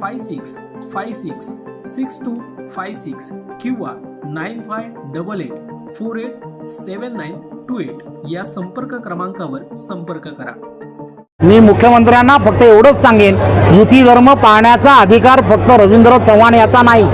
five six five six six two five six किंवा nine five double eight four eight seven nine two eight या संपर्क क्रमांकावर संपर्क करा. मी मुख्यमंत्र्यांना फक्त एवढंच सांगेन युती धर्म पाळण्याचा अधिकार फक्त रवींद्र चव्हाण याचा नाही.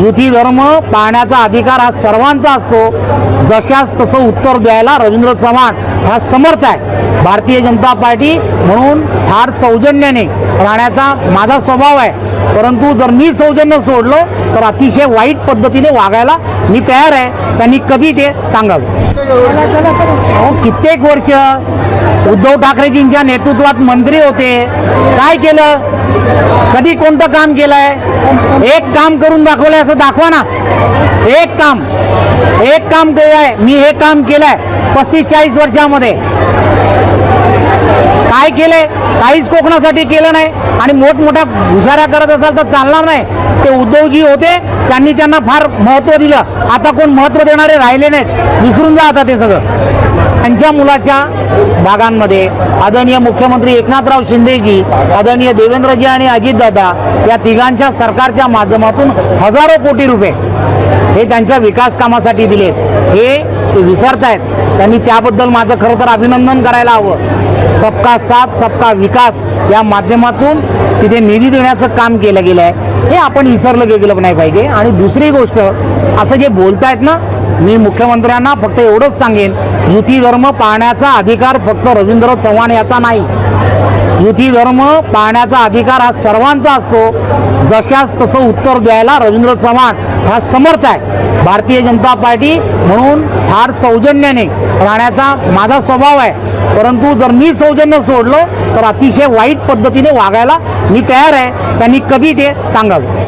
युती धर्म पाळण्याचा अधिकार हा सर्वांचा असतो. जशास तसं उत्तर द्यायला रवींद्र चव्हाण हा समर्थ आहे. भारतीय जनता पार्टी म्हणून फार सौजन्याने राहण्याचा माझा स्वभाव आहे. परंतु जर मी सौजन्य सोडलं तर अतिशय वाईट पद्धतीने वागायला मी तयार आहे. त्यांनी कधी ते सांगावं. अहो कित्येक वर्ष उद्धव ठाकरेजींच्या नेतृत्वात मंत्री होते. काय केलं? कधी कोणतं काम केलंय? एक काम करून दाखवलंय असं दाखवा ना. एक काम एक काम केलंय. मी हे काम केलंय पस्तीस चाळीस वर्षामध्ये. काय केलंय? काहीच कोकणासाठी केलं नाही. आणि मोठमोठ्या घुसाऱ्या करत असाल तर चालणार नाही. ते उद्धवजी होते त्यांनी त्यांना फार महत्त्व दिलं. आता कोण महत्त्व देणारे राहिले नाहीत. विसरून जा आता ते सगळं. त्यांच्या मुलाच्या भागांमध्ये आदरणीय मुख्यमंत्री एकनाथराव शिंदेजी आदरणीय देवेंद्रजी आणि अजितदादा या तिघांच्या सरकारच्या माध्यमातून हजारो कोटी रुपये हे त्यांच्या विकास कामासाठी दिलेत. हे ते विसरतायत. त्यांनी त्याबद्दल माझं खरं तर अभिनंदन करायला हवं. सबका साथ सबका विकास या माध्यमातून तिथे निधी देण्याचं काम केलं गेलं आहे. हे आपण विसरलं गेलं नाही पाहिजे. आणि दुसरी गोष्ट असं जे बोलतायत ना मी मुख्यमंत्र्यांना फक्त एवढंच सांगेन युती धर्म पाळण्याचा अधिकार फक्त रवींद्र चव्हाण याचा नाही. युती धर्म पाळण्याचा अधिकार हा सर्वांचा असतो. जशास तसं उत्तर द्यायला रवींद्र चव्हाण हा समर्थ आहे. भारतीय जनता पार्टी म्हणून फार सौजन्याने राहण्याचा माझा स्वभाव आहे. परंतु जर मी सौजन्य सोडलं तर अतिशय वाईट पद्धतीने वागायला मी तयार आहे. त्यांनी कधी ते सांगावं?